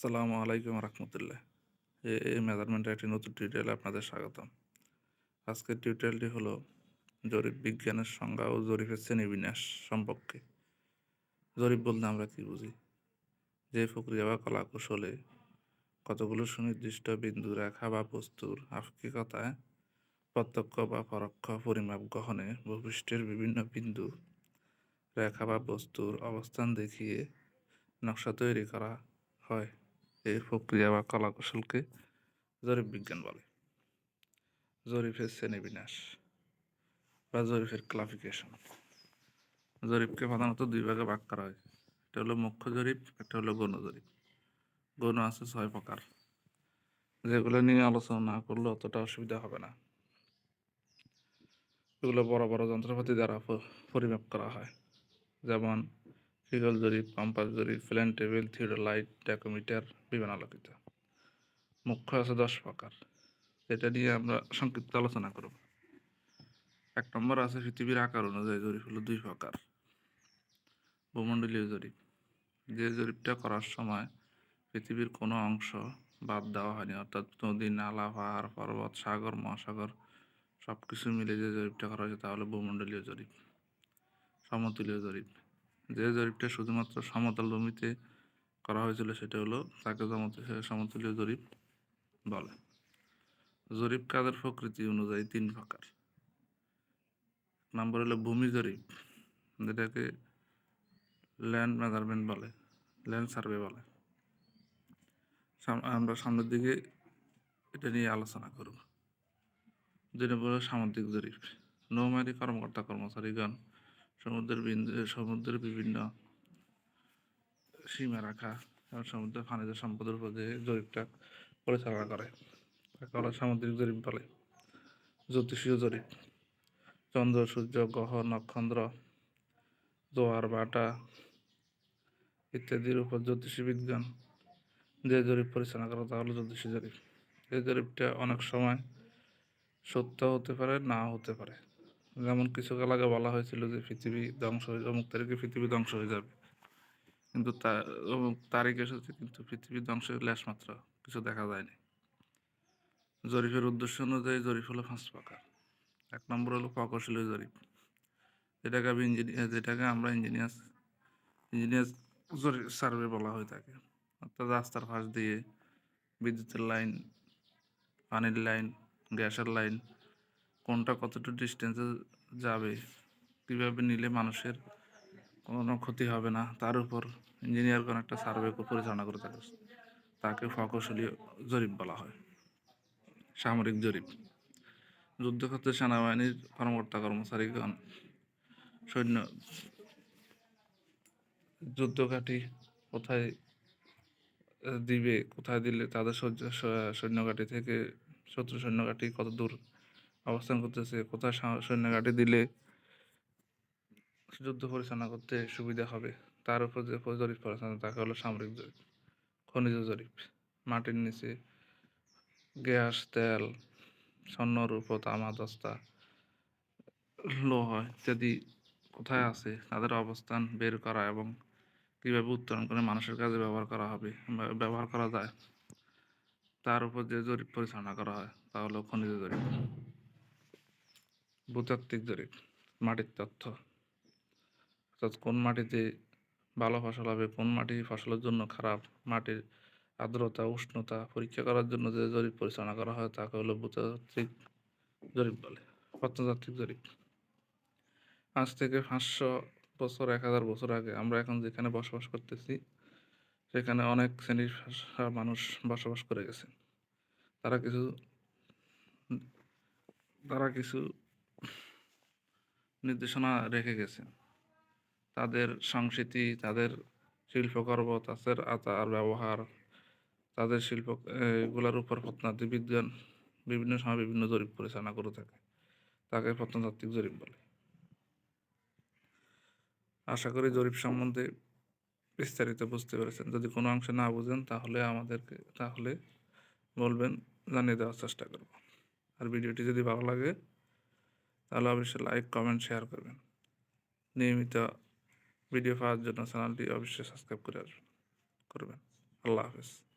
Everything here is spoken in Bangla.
আসসালামু আলাইকুম রহমতুল্লাহ। এই মেজারমেন্টের একটি নতুন টিউটোরিয়ালে আপনাদের স্বাগতম। আজকের টিউটোরিয়ালটি হলো জরিপ বিজ্ঞানের সংজ্ঞা ও জরিপের শ্রেণীবিন্যাস সম্পর্কে। জরিপ বলতে আমরা কি বুঝি? যে প্রক্রিয়া বা কলা কৌশলে কতগুলো সুনির্দিষ্ট বিন্দু রেখা বা বস্তুর আপেক্ষিকতায় প্রত্যক্ষ বা পরোক্ষ পরিমাপ গ্রহণে ভূপৃষ্ঠের বিভিন্ন বিন্দু রেখা বা বস্তুর অবস্থান দেখিয়ে নকশা তৈরি করা হয়। এই প্রক্রিয়া বা কলা কৌশলকে জরিপ বিজ্ঞান বলে। জরিপের শ্রেণীবিন্যাস বা জরিপের ক্লাফিকেশন জরিপকে প্রধানত দুই ভাগে ভাগ করা হয়। একটা হলো মুখ্য জরিপ, একটা হলো গণ জরিপ। গণ আছে ছয় প্রকার। যেগুলো নিয়ে আলোচনা না করলে অতটা অসুবিধা হবে না। এগুলো বড় বড় যন্ত্রপাতি দ্বারা পরিমাপ করা হয়। যেমন ফিগল জরিপ কম্পাস জরিপ প্ল্যান টেবিল থিওডোলাইট ট্যাকোমিটার বিমান আলোকিত। মুখ্য আছে দশ প্রকার। এটা নিয়ে আমরা সংক্ষিপ্ত আলোচনা করব। এক নম্বর আছে পৃথিবীর আকার অনুযায়ী জরিপ হলো দুই প্রকার। ভূমণ্ডলীয় জরিপ। যে জরিপটা করার সময় পৃথিবীর কোনো অংশ বাদ দেওয়া হয়নি, অর্থাৎ নদী, নালা, পাহাড়, পর্বত, সাগর, মহাসাগর সব কিছু মিলে যে জরিপটা করা হয়েছে তা হলো ভূমণ্ডলীয় জরিপ। সমতুলীয় জরিপ। যে জরিপটা শুধুমাত্র সমতল ভূমিতে করা হয়েছিল সেটা হলো তাকে সমতলীয় জরিপ বলে। জরিপ কাজের প্রকৃতি অনুযায়ী তিন প্রকার। নাম্বার হলো ভূমি জরিপ, যেটাকে ল্যান্ড মেজারমেন্ট বলে, ল্যান্ড সার্ভে বলে। আমরা সামনের দিকে এটা নিয়ে আলোচনা করব। যেটা নম্বর সামুদ্রিক জরিপ। নৌমারি কর্মকর্তা কর্মচারীগণ সমুদ্রের বিন্দু, সমুদ্রের বিভিন্ন সীমা রাখা এবং সমুদ্রের খনিজ সম্পদের উপর যে জরিপটা পরিচালনা করে। তাকে বলা সামুদ্রিক জরিপ বলে। জ্যোতিষীয় জরিপ। চন্দ্র, সূর্য, গ্রহ, নক্ষত্র, জোয়ার, বাটা ইত্যাদির উপর জ্যোতিষী বিজ্ঞান যে জরিপ পরিচালনা করে তা হলো জ্যোতিষী জরিপ। এই জরিপটা অনেক সময় সত্য হতে পারে না হতে পারে। যেমন কিছু কাল আগে বলা হয়েছিল যে পৃথিবী ধ্বংস হয়ে অমুক তারিখে পৃথিবী ধ্বংস হয়ে যাবে। কিন্তু অমুক তারিখ এসেছে কিন্তু পৃথিবী ধ্বংসের ল্যাস মাত্র কিছু দেখা যায়নি। জরিফের উদ্দেশ্য অনুযায়ী জরিফ হলো পাঁচ প্রকার এক নম্বর হলো প্রকৌশলী জরিপ। যেটাকে আমি ইঞ্জিনিয়ার যেটাকে আমরা ইঞ্জিনিয়ার ইঞ্জিনিয়ার জরিপ সার্ভে বলা হয়ে থাকে অর্থাৎ রাস্তার ফাঁস দিয়ে বিদ্যুতের লাইন, পানির লাইন, গ্যাসের লাইন কোনটা কতটুকু ডিস্টেন্সে যাবে, কীভাবে নিলে মানুষের কোনো ক্ষতি হবে না, তার উপর ইঞ্জিনিয়ারগণ একটা সার্ভে পরিচালনা করে থাকে তাকে প্রকৌশলী জরিপ বলা হয়, সামরিক জরিপ। যুদ্ধক্ষেত্রে সেনাবাহিনীর কর্মকর্তা, কর্মচারীগণ, সৈন্য যুদ্ধঘাটি কোথায়, দিবে, কোথায় দিলে তাদের সৈন্যঘাটি থেকে শত্রু সৈন্যঘাটি কত দূর অবস্থান করতেছে, কোথায় সৈন্য সৈন্যঘাটি দিলে যুদ্ধ পরিচালনা করতে সুবিধা হবে, তার উপর যে জরিপ পরিচালনা তাকে হলো সামরিক জরিপ, খনিজ জরিপ, মাটির নিচে গ্যাস, তেল স্বর্ণরূপ তামা, দস্তা, লোহা ইত্যাদি কোথায় আছে, তাদের অবস্থান বের করা এবং কীভাবে উত্তোলন করে মানুষের কাজে ব্যবহার করা হবে ব্যবহার করা যায়, তার উপর যে জরিপ পরিচালনা করা হয়, তা হলো খনিজ জরিপ। ভূতাত্ত্বিক জরিপ, মাটির তথ্য। অর্থাৎ কোন মাটিতে ভালো ফসল হবে, কোন মাটি ফসলের জন্য খারাপ, মাটির আর্দ্রতা, উষ্ণতা পরীক্ষা করার জন্য যে জরিপ পরিচালনা করা হয়, তাকে হলো ভূতাত্ত্বিক জরিপ বলে, প্রত্নতাত্ত্বিক জরিপ। আজ থেকে পাঁচশো বছর, এক হাজার বছর আগে আমরা এখন যেখানে বসবাস করতেছি, সেখানে অনেক শ্রেণির মানুষ বসবাস করে গেছে তারা কিছু তারা কিছু নির্দেশনা রেখে গেছে। তাদের সংস্কৃতি, তাদের শিল্পকর্ম তাদের আচার, ব্যবহার, তাদের শিল্প, এগুলোর উপর প্রত্নতাত্ত্বিক বিজ্ঞান বিভিন্ন সময় বিভিন্ন জরিপ পরিচালনা করে থাকে। তাকে প্রত্নতাত্ত্বিক জরিপ বলে। আশা করি জরিপ সম্বন্ধে বিস্তারিত বুঝতে পেরেছেন। যদি কোনো অংশে না বুঝেন, তাহলে আমাদেরকে, তাহলে বলবেন, জানিয়ে দেওয়ার চেষ্টা করব। আর ভিডিওটি যদি ভালো লাগে তাহলে অবশ্যই লাইক কমেন্ট শেয়ার করবেন। নিয়মিত ভিডিও পাওয়ার জন্য চ্যানেলটি অবশ্যই সাবস্ক্রাইব করে আসবেন। করবেন। আল্লাহ হাফেজ।